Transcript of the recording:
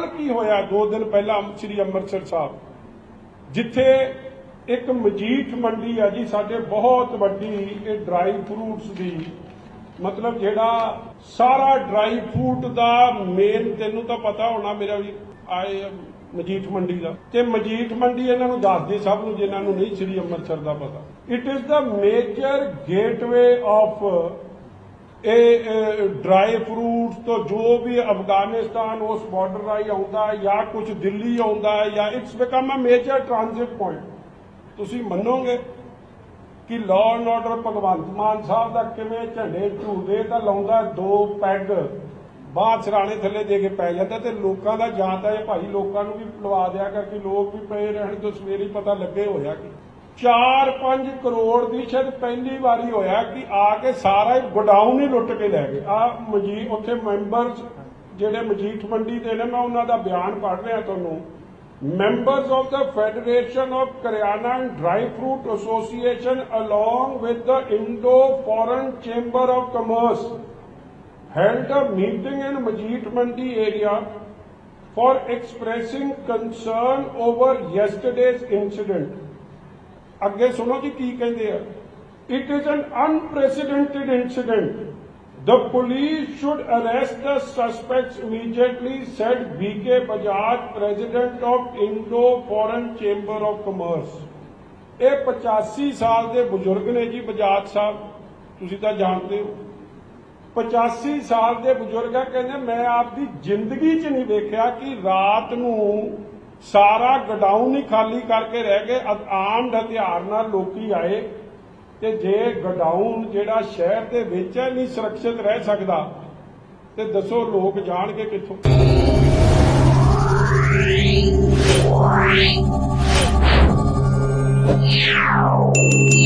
ਕੀ ਹੋਇਆ? ਦੋ ਦਿਨ ਪਹਿਲਾਂ ਸ੍ਰੀ ਅੰਮ੍ਰਿਤਸਰ ਸਾਹਿਬ। ਜਿੱਥੇ ਇੱਕ ਮਜੀਠ ਮੰਡੀ ਆ ਜੀ, ਸਾਡੇ ਬਹੁਤ ਵੱਡੀ ਇਹ ਡਰਾਈ ਫਰੂਟਸ ਦੀ। ਮਤਲਬ ਜਿਹੜਾ ਸਾਰਾ ਡਰਾਈ ਫਰੂਟ ਦਾ ਮੇਨ ਤੈਨੂੰ ਤਾਂ ਪਤਾ ਹੋਣਾ ਮੇਰਾ ਵੀ ਆਏ ਮਜੀਠ ਮੰਡੀ ਦਾ। ਤੇ ਮਜੀਠ ਮੰਡੀ ਇਹਨਾਂ ਨੂੰ ਦੱਸਦੇ ਸਭ ਨੂੰ, ਜਿਨ੍ਹਾਂ ਨੂੰ ਨਹੀਂ ਸ੍ਰੀ ਅੰਮ੍ਰਿਤਸਰ ਦਾ ਪਤਾ। It is the major gateway of ਇਹ ਡਰਾਈ ਫਰੂਟਸ ਤੋਂ ਜੋ ਵੀ ਅਫਗਾਨਿਸਤਾਨ ਉਸ ਬਾਰਡਰ ਰਾਹੀਂ ਆਉਂਦਾ ਜਾਂ ਕੁਝ ਦਿੱਲੀ ਆਉਂਦਾ ਜਾਂ it's become a major transit point ਤੁਸੀਂ ਮੰਨੋਗੇ ਕਿ law and order Bhagwant Mann Sahib ਦਾ ਕਿਵੇਂ ਝੰਡੇ ਝੂਦੇ ਤਾਂ ਲਾਉਂਦਾ ਦੋ ਪੈਗ ਬਾਹਰ ਸਰਾਣੇ ਥੱਲੇ ਦੇ ਕੇ ਪੈ ਜਾਂਦਾ ਤੇ ਲੋਕਾਂ ਦਾ ਜਾਂ ਤਾਂ ਇਹ ਭਾਈ ਲੋਕਾਂ ਨੂੰ ਵੀ ਲਵਾ ਦਿਆ ਕਰ ਕਿ ਲੋਕ ਵੀ ਪਏ ਰਹਿਣ ਤੋਂ ਸਵੇਰੇ ਪਤਾ ਲੱਗੇ ਹੋਇਆ ਕਿ 4-5 ਕਰੋੜ ਦੀ ਸ਼ਾਇਦ ਪਹਿਲੀ ਵਾਰੀ ਹੋਇਆ ਕਿ ਆ ਕੇ ਸਾਰਾ ਹੀ ਗੋਡਾਊਨ ਹੀ ਲੁੱਟ ਕੇ ਲੈ ਗਏ ਆ ਮਜੀਦ ਉੱਥੇ ਮੈਂਬਰਸ ਜਿਹੜੇ ਮਜੀਠ ਮੰਡੀ ਦੇ ਨੇ ਮੈਂ ਉਹਨਾਂ ਦਾ ਬਿਆਨ ਪੜ੍ਹ ਰਿਹਾ ਤੁਹਾਨੂੰ members of the Federation of Karyana and Dry Fruit Association along with the Indo-Foreign Chamber of Commerce held a meeting in Majid Mandi area for expressing concern over yesterday's incident. ਅੱਗੇ ਸੁਣੋ ਜੀ ਕੀ ਕਹਿੰਦੇ ਆ it is an unprecedented incident The police should arrest the suspects immediately, said B.K. Bajaj, president of Indo-Foreign Chamber of Commerce. ਇਹ 85 ਸਾਲ ਦੇ ਬਜ਼ੁਰਗ ਨੇ ਜੀ ਬਜਾਜ ਸਾਹਿਬ ਤੁਸੀਂ ਤਾਂ ਜਾਣਦੇ ਹੋ 85 ਸਾਲ ਦੇ ਬਜ਼ੁਰਗ ਆ ਕਹਿੰਦੇ ਮੈਂ ਆਪਦੀ ਜ਼ਿੰਦਗੀ 'ਚ ਨਹੀਂ ਵੇਖਿਆ ਕਿ ਰਾਤ ਨੂੰ ਸਾਰਾ ਗਡਾਊਨ ਹੀ ਖਾਲੀ ਕਰਕੇ ਰਹਿ ਗਏ ਆਰਮਡ ਹਥਿਆਰ ਨਾਲ ਲੋਕੀ ਆਏ ਤੇ ਜੇ ਗਡਾਊਨ ਜਿਹੜਾ ਸ਼ਹਿਰ ਦੇ ਵਿੱਚ ਹੈ, ਨਹੀਂ ਸੁਰੱਖਿਅਤ ਰਹਿ ਸਕਦਾ, ਤੇ ਦੱਸੋ ਲੋਕ ਜਾਣਗੇ ਕਿੱਥੋਂ Wow.